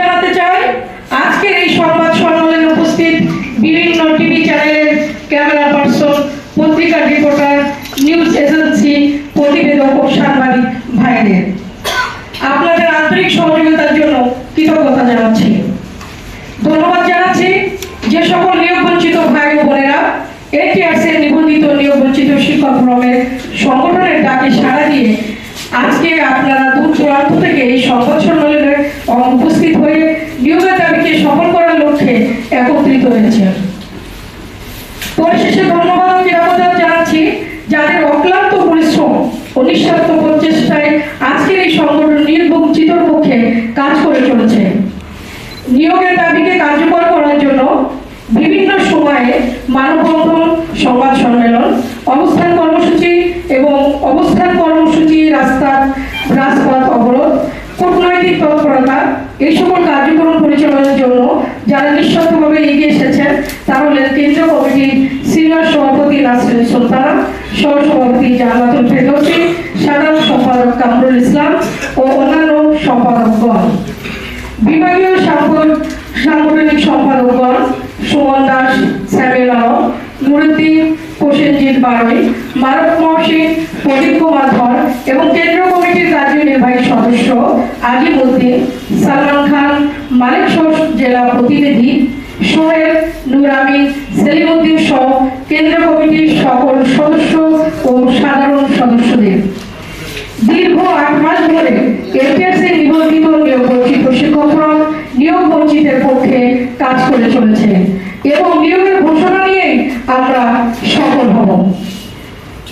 জানাতে চাই, আজকের এই সংবাদ সম্মেলনে উপস্থিত বিভিন্ন টিভি চ্যানেলের ক্যামেরা পার্সন পত্রিকার রিপোর্টার নিউজ এজেন্সি প্রতিবেদক ও সাংবাদিক ভাইদের। আপনাদের আন্তরিক সহযোগিতার জন্য কৃতজ্ঞতা জানাচ্ছি। ধন্যবাদ জানাচ্ছি যে সকল নিয়োগ বঞ্চিত ভাই ও বোনেরা এটিআরস নিবন্ধিত নিয়োগ বঞ্চিত শিক্ষক ফোরামের সংগঠনের ডাকে সাড়া দিয়ে আজকে আপনারা দূর দূরান্ত থেকে এই সংবাদ সম্মেলনে উপস্থিত হয়ে নিয়োগের দাবিকে সফল করার লক্ষ্যে একত্রিত হয়েছেন। পরিশেষে ধন্যবাদ ও নিরাপত্তা জানাচ্ছি যাদের অক্লান্ত পরিশ্রম ও নিঃস্বার্থ প্রচেষ্টায় আজকের এই সংগঠন নির্বঞ্চিতর পক্ষে কাজ করে চলেছে। নিয়োগের দাবিকে কার্যকর করার জন্য বিভিন্ন সময়ে মানববন্ধন, সংবাদ সম্মেলন, অবস্থান কর্মসূচি এবং অবস্থান কর্মসূচি রাস্তা রাজপথ, অবরোধ, কূটনৈতিক তৎপরতা, এই সকল কার্যক্রম পরিচালনার জন্য যারা নিঃস্বার্থভাবে এগিয়ে এসেছেন, তারা হলেন কেন্দ্রীয় কমিটির সিনিয়র সভাপতি নাসরিন সুলতানা সহ সভাপতি জান্নাতুল ফেরদৌসি, সাধারণ সম্পাদক কামরুল ইসলাম ও অন্যান্য সম্পাদকগণ। বিভাগীয় সাংগঠন- সাংগঠনিক সম্পাদকগণ সুমন দাস, স্যামেল আলম, নুরুদ্দিন প্রসেনজিৎ বারোই মারক মহসিন প্রদীপ কুমার ধর এবং কেন্দ্রীয় কমিটির কার্যনির্বাহী সদস্য আজিম উদ্দিন সালমান খান মালিক জেলা প্রতিনিধি, সোহেল নুরামি সেলিম উদ্দিন সহ কেন্দ্রীয় কমিটির সকল সদস্য ও সাধারণ সদস্যদের। দীর্ঘ আট মাস ধরে এফটিআরসি নিবন্ধিত নিয়োগ বঞ্চিত শিক্ষকরা নিয়োগ বঞ্চিতের পক্ষে কাজ করে চলেছে এবং নিয়োগের ঘোষণা নিয়ে আমরা সফল হব।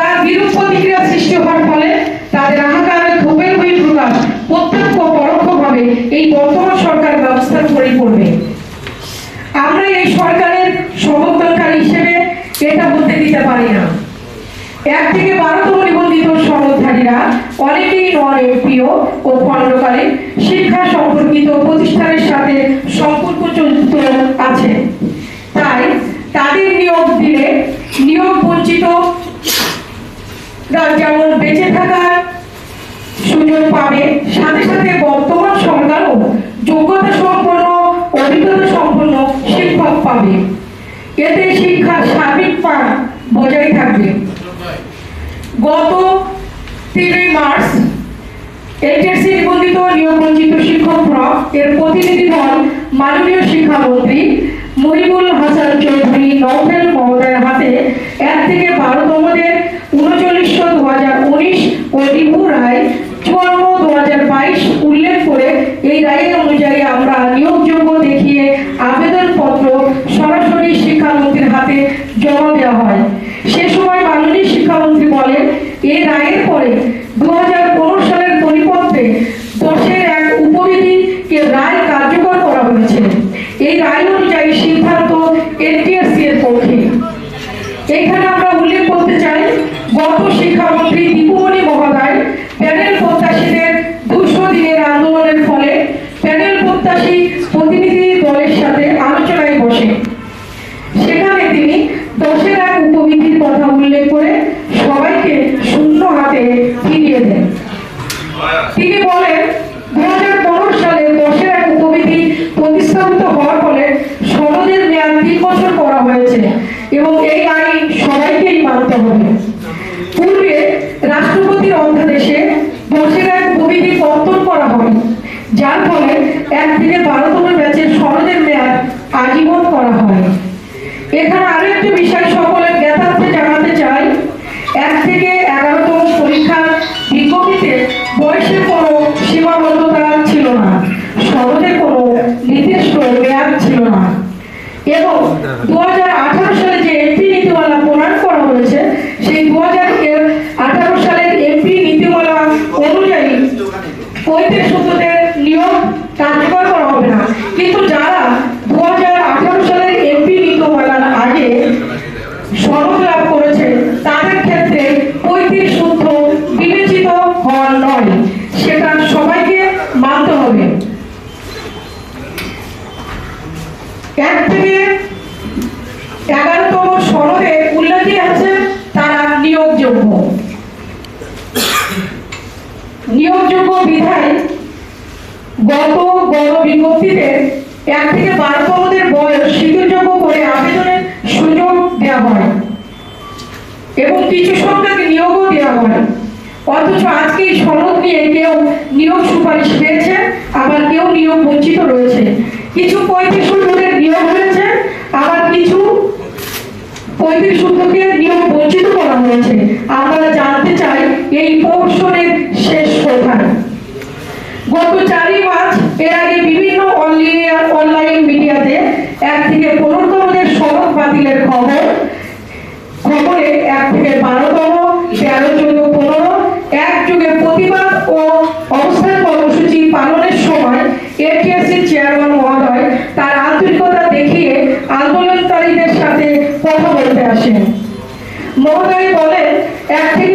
যার বিরূপ প্রতিক্রিয়া সৃষ্টি হওয়ার ফলে তাদের আহাকারের ক্ষোভের বহিঃপ্রকাশ প্রত্যক্ষ পরোক্ষভাবে এই বর্তমান সরকার ব্যবস্থার উপরেই পড়বে। আমরা এই সরকারের সমর্থনকারী হিসেবে এটা বলতে দিতে পারি না। এক থেকে বারোতম নিবন্ধিত সনদধারীরা অনেকেই নন এমপিও ও খণ্ডকালীন শিক্ষা সম্পর্কিত প্রতিষ্ঠানের সাথে সম্পর্ক জড়িত আছে। তাই তাদের নিয়োগ দিলে নিয়োগ বঞ্চিত রা যেমন বেঁচে থাকার সুযোগ পাবে, সাথে সাথে বর্তমান সরকারও যোগ্যতা সম্পন্ন, অভিজ্ঞতা সম্পন্ন শিক্ষক পাবে। এতে শিক্ষার সার্বিক মান বজায় থাকবে। গত তিনই মার্চ এইচএসসি নিবন্ধিত নিয়োগ বঞ্চিত শিক্ষক ফ্রক এর প্রতিনিধি দল মাননীয় শিক্ষামন্ত্রী মহিবুল হাসান চৌধুরী নভেল মহোদয়ের হাতে এক থেকে বারোতমদের উনচল্লিশশো দু হাজার উনিশ ও রিভু রায় চুয়ান্ন দু হাজার বাইশ উল্লেখ করে এই রায়ের অনুযায়ী আমরা নিয়োগযোগ্য দেখিয়ে আবেদনপত্র সরাসরি শিক্ষামন্ত্রীর হাতে জমা দেওয়া হয় সে সময় মাননীয় শিক্ষামন্ত্রী বলেন এই রায়ের পরে দু হাজার পনেরো সালের পরিপত্রে দশের এক উপবিধিকে রায় কার্যকর করা হয়েছে এই রায় অনুযায়ী সিদ্ধান্ত এনটিএসসি এর পক্ষে এখানে আমরা উল্লেখ করতে চাই গত শিক্ষামন্ত্রী দীপুমণি মহোদয় প্যানেল প্রত্যাশীদের দুশো দিনের আন্দোলনের ফলে প্যানেল প্রত্যাশী প্রতিনিধি দলের সাথে আলোচনায় বসে সেখানে তিনি দশের এক উপবিধির কথা উল্লেখ করে সবাইকে শূন্য হাতে ফিরিয়ে দেন তিনি বলেন দু হাজার পনেরো সালে দশের এক উপবিধি প্রতিস্থাপিত হওয়ার ফলে সনদের মেয়াদ তিন বছর করা হয়েছে এবং এই আইন সবাইকেই মানতে হবে পূর্বে রাষ্ট্রপতির অধ্যাদেশে দশের এক উপবিধি কর্তন করা হয় যার ফলে এক থেকে বারোতম ব্যাচের সনদের মেয়াদ আজীবন করা হয়। এখানে আরও একটি বিষয় সকলের জ্ঞাতার্থে জানাতে চাই। এক থেকে এগারোতম পরীক্ষার বিজ্ঞপ্তিতে বয়সের কোনো সীমাবদ্ধতা ছিল না সনদের কোনো নির্দিষ্ট মেয়াদ ছিল না। এবং দু হাজার নিয়োগযোগ্য বিধায় গত গণ বিজ্ঞপ্তিতে এক থেকে বারোতমদের বয়স শিথিলযোগ্য করে আবেদনের সুযোগ দেওয়া হয় এবং কিছু সংখ্যাকে নিয়োগও দেওয়া হয়। অথচ আজকে এই সনদ নিয়ে কেউ নিয়োগ সুপারিশ পেয়েছে, আবার কেউ নিয়োগ বঞ্চিত রয়েছে। কিছু পঁয়ত্রিশ সূত্রদের নিয়োগ হয়েছে, আবার কিছু পঁয়ত্রিশ সূত্রকে নিয়োগ বঞ্চিত করা হয়েছে। আমরা জানতে চাই এই পোর্শনের শেষ কোথায় গত চারই মার্চ, এর আগে বিভিন্ন অনলাইন মিডিয়াতে এক থেকে পনেরোতমদের সনদ বাতিলের খবর, খবরে এক থেকে বারোতম, তেরো চোদ্দ পনেরো, এক যুগে প্রতিবাদ ও অবস্থান কর্মসূচি পালনের সময় এটিএসসি চেয়ারম্যান মহোদয় তার আন্তরিকতা দেখিয়ে আন্দোলনকারীদের সাথে কথা বলতে আসেন। মহোদয় বলেন, এক থেকে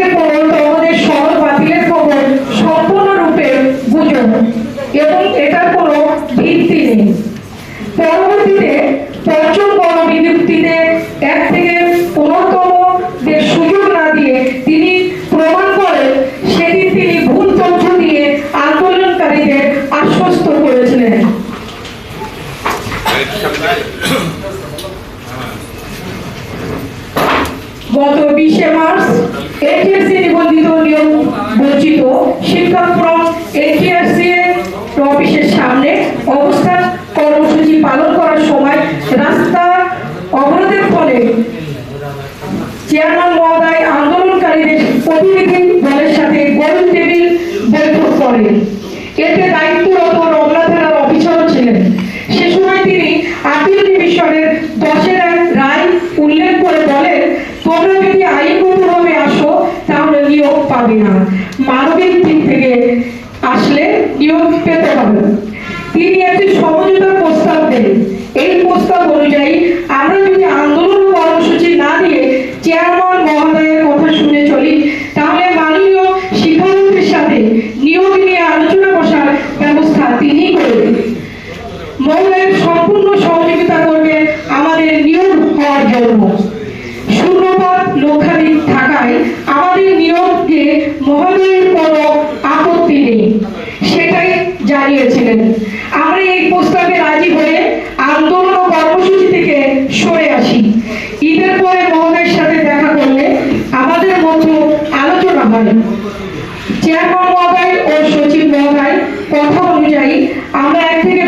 চেয়ারম্যান মহোদয় আন্দোলনকারীদের প্রতিনিধি দলের সাথে গোল টেবিল বৈঠক করেন। এতে দায়িত্বরত রমনা থানার অফিসারও ছিলেন। সে সময় তিনি আপিল ডিভিশনের দশের এক রায় উল্লেখ করে বলেন, তোমরা যদি আইনগতভাবে আসো, তাহলে নিয়োগ পাবে না। মানবিক দিক থেকে আসলে নিয়োগ পেতে হবে। তিনি একটি সমঝোতার প্রস্তাব দেন। সম্পূর্ণ সহযোগিতা করবে আমাদের নিয়োগ হওয়ার জন্য। শূন্যপদ লক্ষাধিক থাকায় আমাদের নিয়োগকে মহোদয়ের কোনো আপত্তি নেই, সেটাই জানিয়েছিলেন। আমরা এই প্রস্তাবে রাজি হয়ে আন্দোলন ও কর্মসূচি থেকে সরে আসি। ঈদের পরে মহোদয়ের সাথে দেখা করলে আমাদের মধ্যে আলোচনা হয়। চেয়ারম্যান মহোদয় ও সচিব মহোদয় কথা অনুযায়ী আমরা এক থেকে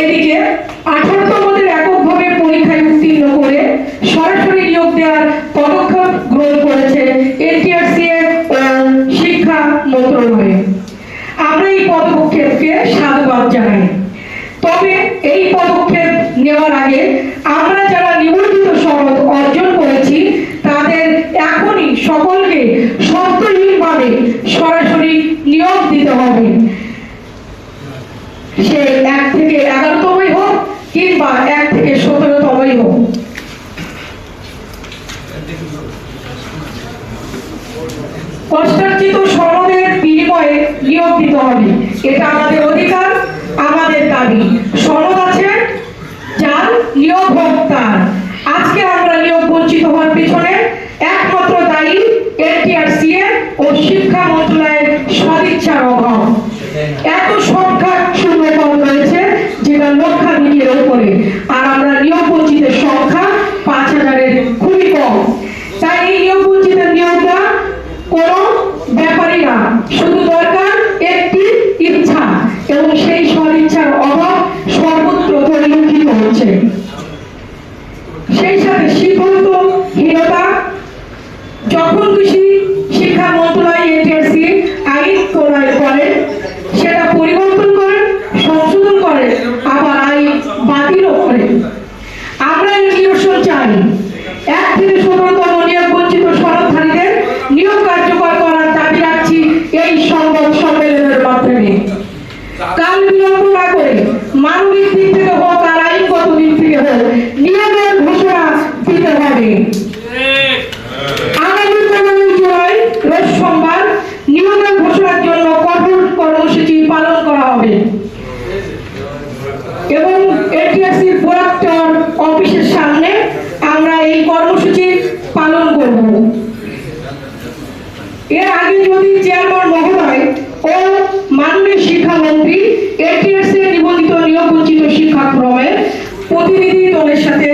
এদিকে আঠারোতমদের এককভাবে পরীক্ষায় উত্তীর্ণ করে সরাসরি নিয়োগ দেওয়ার পদক্ষেপ গ্রহণ করেছে এনটিআরসি ও শিক্ষা মন্ত্রণালয়। আমরা এই পদক্ষেপকে সাধুবাদ জানাই। তবে এই পদক্ষেপ নেওয়ার আগে আমরা যারা নিবন্ধিত সনদ অর্জন করেছি, তাদের এখনই সকলকে শর্তহীনভাবে সরাসরি নিয়োগ দিতে হবে। সে কষ্টার্জিত শ্রমের বিনিময়ে নিয়োগ দিতে হবে। এটা আমাদের অধিকার, আমাদের দাবি। সনদ আছে যার নিয়োগ হোক তার আজকে আমরা নিয়োগ বঞ্চিত হওয়ার পিছনে একমাত্র দায়ী এনটিআরসি এর ও শিক্ষা মন্ত্রণালয়ের প্রধানমন্ত্রী এটিএস এ নিবন্ধিত নিয়োগ বঞ্চিত শিক্ষাক্রমের প্রতিনিধি দলের সাথে